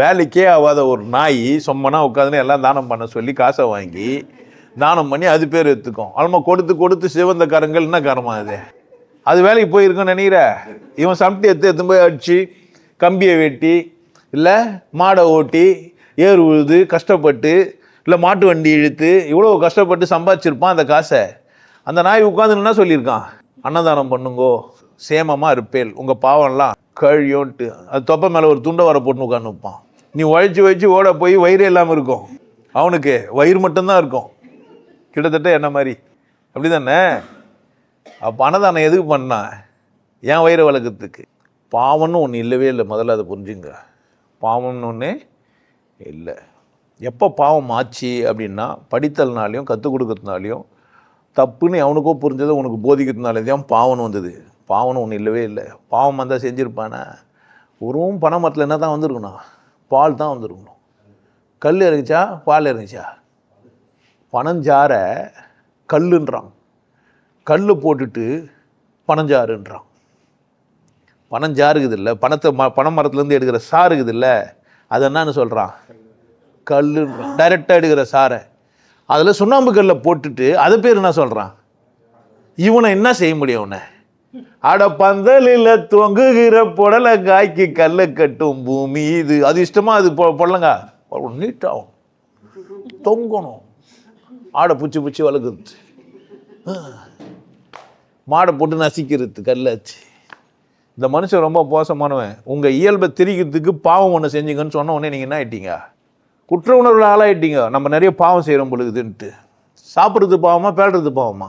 வேலைக்கே ஆகாத ஒரு நாய் சொம்மனா உட்காந்துன்னு எல்லாம் தானம் பண்ண சொல்லி காசை வாங்கி தானம் பண்ணி அது பேர் எடுத்துக்கும். அலமா கொடுத்து கொடுத்து சிவந்த கரங்கள் என்ன கரமா அது? அது வேலைக்கு போயிருக்குன்னு நினைக்கிற? இவன் சமட்டி எடுத்து எடுத்து போய் அடிச்சு கம்பியை வெட்டி இல்லை மாடை ஓட்டி ஏர் உழுது கஷ்டப்பட்டு இல்லை மாட்டு வண்டி இழுத்து இவ்வளோ கஷ்டப்பட்டு சம்பாதிச்சிருப்பான் அந்த காசை. அந்த நாய் உட்காந்துன்னா சொல்லியிருக்கான்? அன்னதானம் பண்ணுங்கோ சேமமாக இருப்பேல். உங்கள் பாவம்லாம் கழியோன்ட்டு. அது தொப்பை மேலே ஒரு துண்டை வர போட்டு உட்காந்து வைப்பான் நீ உழைச்சி உழைச்சி ஓட போய் வயிறு இல்லாமல் இருக்கும். அவனுக்கு வயிறு மட்டும்தான் இருக்கும். கிட்டத்தட்ட என்ன மாதிரி? அப்படி தானே அப்போ அன்னதானம் எதுக்கு பண்ணான் என் வயிறு வளர்க்குறதுக்கு? பாவம்னு ஒன்று இல்லவே இல்லை. முதல்ல அதை புரிஞ்சுங்க. பாவம்னு ஒன்று இல்லை. எப்போ பாவம் ஆச்சு அப்படின்னா படித்தல்னாலையும் கற்றுக் கொடுக்கறதுனாலையும் தப்புன்னு அவனுக்கோ புரிஞ்சதை உனக்கு போதிக்கிறதுனால தான் பாவம் வந்தது. பாவம்னு ஒன்று இல்லவே இல்லை. பாவம் வந்தால் செஞ்சுருப்பானே? வெறும் பனை மரத்தில் என்ன தான் வந்திருக்கணும் பால் தான் வந்துருக்கணும் கல் இறங்குச்சா பால் இறங்குச்சா பனஞ்சார கல்லுன்றான் கல் போட்டுட்டு பனஞ்சாறுன்றான் பனஞ்சாறு இருக்குது இல்லை? பணத்தை ம பனை மரத்துலேருந்து எடுக்கிற சாறு இல்லை? அது என்னன்னு சொல்கிறான் கல்லுன்றான். டைரெக்டாக எடுக்கிற சாறை. அதில் சுண்ணாம்பு கல்லை போட்டுட்டு அது பேர் என்ன சொல்கிறான் இவனை என்ன செய்ய முடியும் அவனை? அட பந்தலில் தொங்குகிற புடலை காய்க்கு கல்லை கட்டும் பூமி இது. அது இஷ்டமா? அது பொடலங்க. நீட்டாகும். தொங்கணும். ஆடை பிடிச்சி பிடிச்சி வளர்க்குறது மாடை போட்டு நசிக்கிறது கல்லாச்சு இந்த மனுஷன் ரொம்ப மோசமானவன். உங்கள் இயல்பை திரிக்கிறதுக்கு பாவம் ஒன்று செஞ்சீங்கன்னு சொன்ன உடனே நீங்கள் என்ன ஆகிட்டீங்க குற்ற உணர்வுல ஆளாயிட்டீங்க. நம்ம நிறைய பாவம் செய்கிறோம் பொழுதுன்ட்டு. சாப்பிட்றது பாவமா பேடுறது பாவமா?